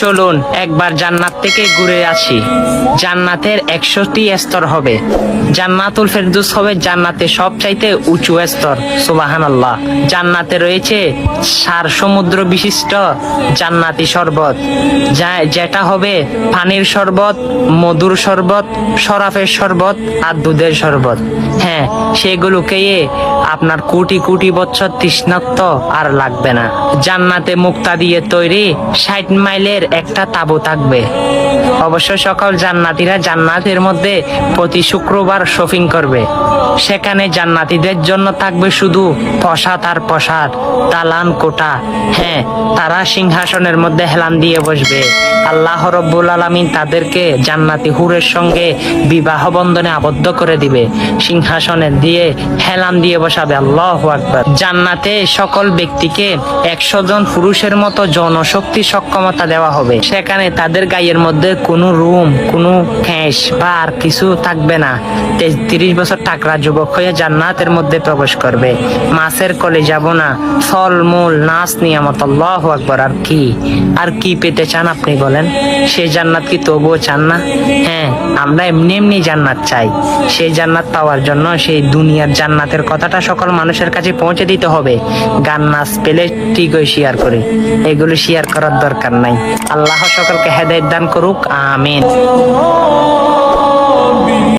চলুন, একবার জান্নাত থেকে ঘুরে আসি। জান্নাতের একশোটি স্তর হবে। জান্নাতুল ফেরদুস হবে জান্নাতের সবচাইতে উঁচু স্তর সুবাহান আল্লাহ জান্নাতে রয়েছে সার সমুদ্র বিশিষ্ট জান্নাতি শরবত, যা যেটা হবে পানির শরবত, মধুর শরবত, শরাফের শরবত আর দুধের শরবত। হ্যাঁ সেগুলো খেয়ে আপনার কোটি কোটি বছর তৃষ্ণাত্ম আর লাগবে না। জান্নাতে মুক্তা দিয়ে তৈরি ষাট মাইলের একটা তাবু থাকবে। অবশ্য সকল জান্নাতিরা জান্নাতের মধ্যে প্রতি শুক্রবার শপিং করবে। সেখানে জান্নাতিদের জন্য থাকবে শুধু প্রসাদ আর প্রসাদ, দালান, কোটা। হ্যাঁ তারা সিংহাসনের মধ্যে হেলান দিয়ে বসবে। আল্লাহ রব্বুল আলমিন তাদেরকে জান্নাতি হুরের সঙ্গে বিবাহ বন্ধনে আবদ্ধ করে দিবে। সিংহাসনে দিয়ে হেলান দিয়ে বসাবে। আল্লাহ আকবার। জান্নাতে সকল ব্যক্তিকে একশো জন পুরুষের মতো জনশক্তি সক্ষমতা দেওয়া হবে। সেখানে তাদের গায়ের মধ্যে কোনো রুম, কোনো খ্যাঁস বা আর কিছু থাকবে না। তিরিশ বছর টাকরা যুবক হয়ে জান্নাতের মধ্যে প্রবেশ করবে। মাছের কলে যাব না। ফল, মূল, নাচ, নিয়ামত, আল্লাহ আকবর। আর কি? আর কি পেতে চান আপনি বলেন? সেই জান্নাত কি তবুও চান না? হ্যাঁ আমরা এমনি এমনি জান্নাত চাই। সেই জান্নাত পাওয়ার জন্য সেই দুনিয়ার জান্নাতের কথাটা সকল মানুষের কাছে পৌঁছে দিতে হবে। গান, নাচ পেলে ঠিকই শেয়ার করি। এগুলো শেয়ার করার দরকার নাই। আল্লাহ সকলকে হেদায়ত দান করুক। আমিন